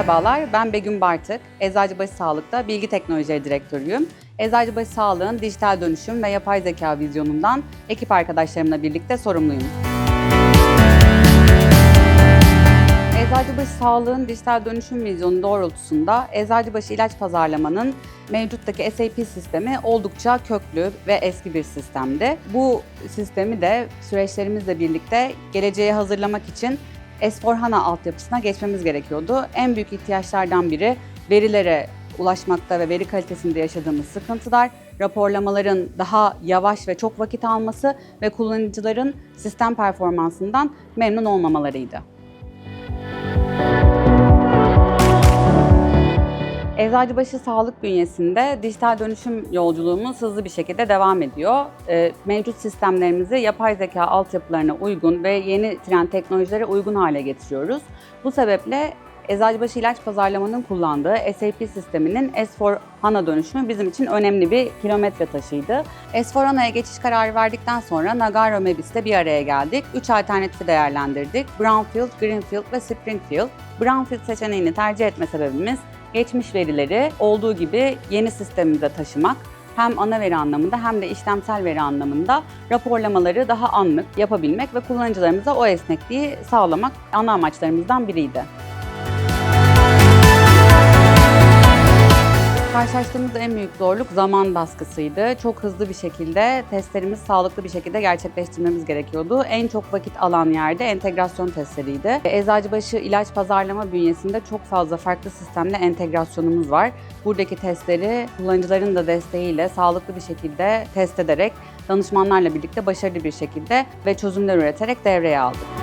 Merhabalar, ben Begüm Bartık. Eczacıbaşı Sağlık'ta Bilgi Teknolojileri Direktörüyüm. Eczacıbaşı Sağlık'ın dijital dönüşüm ve yapay zeka vizyonundan ekip arkadaşlarımla birlikte sorumluyum. Eczacıbaşı Sağlığı'nın dijital dönüşüm vizyonu doğrultusunda Eczacıbaşı ilaç pazarlamanın mevcuttaki SAP sistemi oldukça köklü ve eski bir sistemdi. Bu sistemi de süreçlerimizle birlikte geleceğe hazırlamak için S4HANA altyapısına geçmemiz gerekiyordu. En büyük ihtiyaçlardan biri verilere ulaşmakta ve veri kalitesinde yaşadığımız sıkıntılar, raporlamaların daha yavaş ve çok vakit alması ve kullanıcıların sistem performansından memnun olmamalarıydı. Eczacıbaşı Sağlık bünyesinde dijital dönüşüm yolculuğumuz hızlı bir şekilde devam ediyor. Ee, Mevcut sistemlerimizi yapay zeka altyapılarına uygun ve yeni trend teknolojilere uygun hale getiriyoruz. Bu sebeple Eczacıbaşı İlaç Pazarlamanın kullandığı SAP sisteminin S4 HANA dönüşümü bizim için önemli bir kilometre taşıydı. S4 HANA'ya geçiş kararı verdikten sonra Nagaro Mebis'te bir araya geldik. Üç alternatifi değerlendirdik. Brownfield, Greenfield ve Springfield. Brownfield seçeneğini tercih etme sebebimiz geçmiş verileri olduğu gibi yeni sistemimize taşımak hem ana veri anlamında hem de işlemsel veri anlamında raporlamaları daha anlık yapabilmek ve kullanıcılarımıza o esnekliği sağlamak ana amaçlarımızdan biriydi. Karşılaştığımız en büyük zorluk zaman baskısıydı. Çok hızlı bir şekilde testlerimizi sağlıklı bir şekilde gerçekleştirmemiz gerekiyordu. En çok vakit alan yerde entegrasyon testleriydi. Eczacıbaşı ilaç pazarlama bünyesinde çok fazla farklı sistemle entegrasyonumuz var. Buradaki testleri kullanıcıların da desteğiyle sağlıklı bir şekilde test ederek danışmanlarla birlikte başarılı bir şekilde ve çözümler üreterek devreye aldık.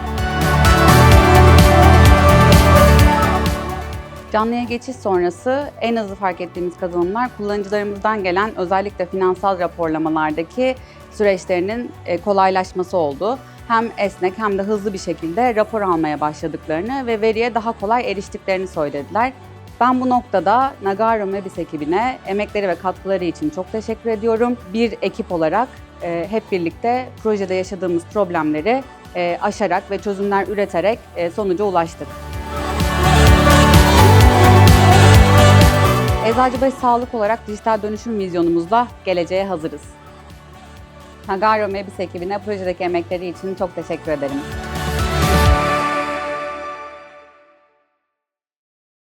Canlıya geçiş sonrası en hızlı fark ettiğimiz kazanımlar kullanıcılarımızdan gelen özellikle finansal raporlamalardaki süreçlerinin e, kolaylaşması oldu. Hem esnek hem de hızlı bir şekilde rapor almaya başladıklarını ve veriye daha kolay eriştiklerini söylediler. Ben bu noktada Nagaro Mebis ekibine emekleri ve katkıları için çok teşekkür ediyorum. Bir ekip olarak e, hep birlikte projede yaşadığımız problemleri e, aşarak ve çözümler üreterek sonuca ulaştık. Eczacıbaşı Sağlık olarak dijital dönüşüm vizyonumuzla geleceğe hazırız. Nagaro Mebis ekibine projedeki emekleri için çok teşekkür ederim.